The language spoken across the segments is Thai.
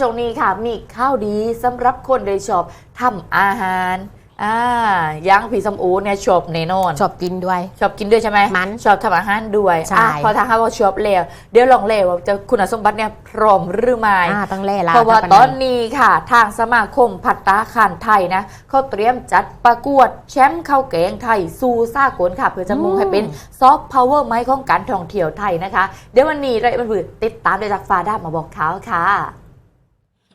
ช่วงนี้ค่ะ มีข้าวดีสำหรับคนโดยชอบทำอาหารอ่ายังผีสมอูเนี่ยชอบแน่นอน ชอบกินด้วย ชอบกินด้วยใช่ไหมมันชอบทำอาหารด้วยใช่อะพอทางเขาว่าชอบแล้วเดี๋ยวลองเล่ว่าจะคุณสมบัติเนี่ยพร้อมหรือไม่อ่าต้องเล่ละเพราะว่าถ้ตปอนนนี้ค่ะ ทางสมาคมผัตตาคารไทยนะเขาเตรียมจัดประกวดแชมป์ข้าวแกงไทยสู่ซากลค่ะ เพื่อจะมุ่งให้เป็นซอฟต์พาวเวอร์ไม้ของการท่องเที่ยวไทยนะคะ เดี๋ยววันนี้เราบันบือติดตามได้จากฟาด้ามาบอกเขาค่ะ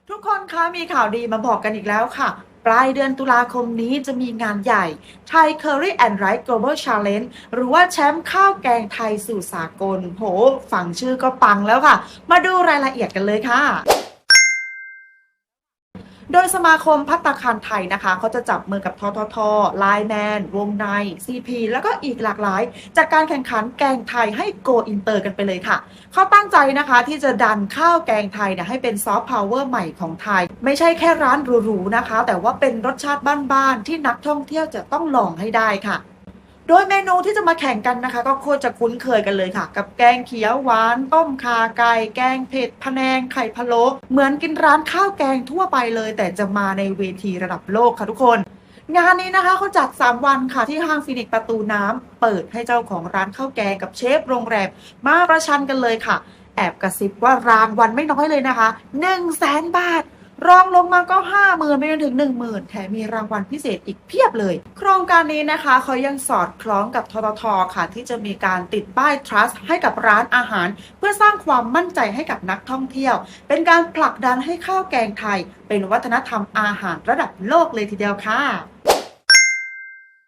ทุกคนคะมีข่าวดีมาบอกกันอีกแล้วค่ะ ปลายเดือนตุลาคมนี้จะมีงานใหญ่ Thai Curry and Rice Global Challenge หรือว่าแชมป์ข้าวแกงไทยสู่สากล โห ฟังชื่อก็ปังแล้วค่ะ มาดูรายละเอียดกันเลยค่ะ โดยสมาคมพัตตาคารไทยนะคะเขาจะจับมือกับทททไลแมน วงใน CP แล้วก็อีกหลากหลาย จากการแข่งขันแกงไทยให้โกอินเตอร์กันไปเลยค่ะ เขาตั้งใจนะคะที่จะดันข้าวแกงไทยเนี่ยให้เป็นซอฟต์พาวเวอร์ใหม่ของไทย ไม่ใช่แค่ร้านหรูๆนะคะ แต่ว่าเป็นรสชาติบ้านๆที่นักท่องเที่ยวจะต้องลองให้ได้ค่ะ โดยเมนูที่จะมาแข่งกันนะคะ ก็โคตรจะคุ้นเคยกันเลยค่ะ กับแกงเขียวหวาน ต้มขาไก่แกงเผ็ดพะแนงไข่พะโล้เหมือนกินร้านข้าวแกงทั่วไปเลย แต่จะมาในเวทีระดับโลกค่ะทุกคน งานนี้นะคะเขาจัด 3 วันค่ะที่ห้างฟินิกประตูน้ำเปิดให้เจ้าของร้านข้าวแกงกับเชฟโรงแรมมาประชันกันเลยค่ะ แอบกระซิบว่ารางวัลไม่น้อยเลยนะคะ1 0 0 0 0แสนบาท รองลงมาก็ 5 0,000ไปจนถึง 10,000 แถมมีรางวัลพิเศษอีกเพียบเลย โครงการนี้นะคะเขายังสอดคล้องกับทททค่ะ ที่จะมีการติดป้าย trust ให้กับร้านอาหาร เพื่อสร้างความมั่นใจให้กับนักท่องเที่ยว เป็นการผลักดันให้ข้าวแกงไทย เป็นวัฒนธรรมอาหารระดับโลกเลยทีเดียวค่ะ